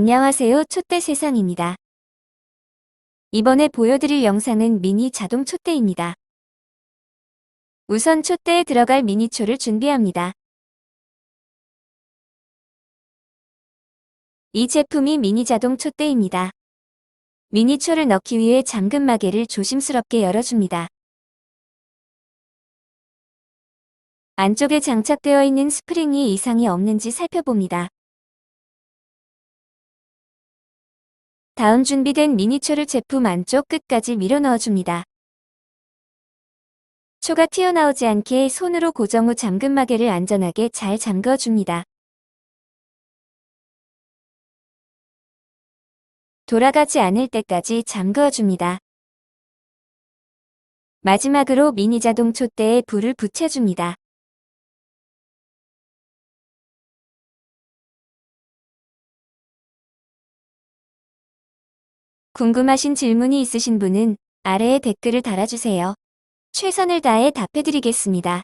안녕하세요. 촛대 세상입니다. 이번에 보여드릴 영상은 미니 자동 촛대입니다. 우선 촛대에 들어갈 미니초를 준비합니다. 이 제품이 미니 자동 촛대입니다. 미니초를 넣기 위해 잠금 마개를 조심스럽게 열어줍니다. 안쪽에 장착되어 있는 스프링이 이상이 없는지 살펴봅니다. 다음 준비된 미니초를 제품 안쪽 끝까지 밀어 넣어줍니다. 초가 튀어나오지 않게 손으로 고정 후 잠금 마개를 안전하게 잘 잠궈줍니다. 돌아가지 않을 때까지 잠그어줍니다. 마지막으로 미니 자동 촛대에 불을 붙여줍니다. 궁금하신 질문이 있으신 분은 아래에 댓글을 달아주세요. 최선을 다해 답해드리겠습니다.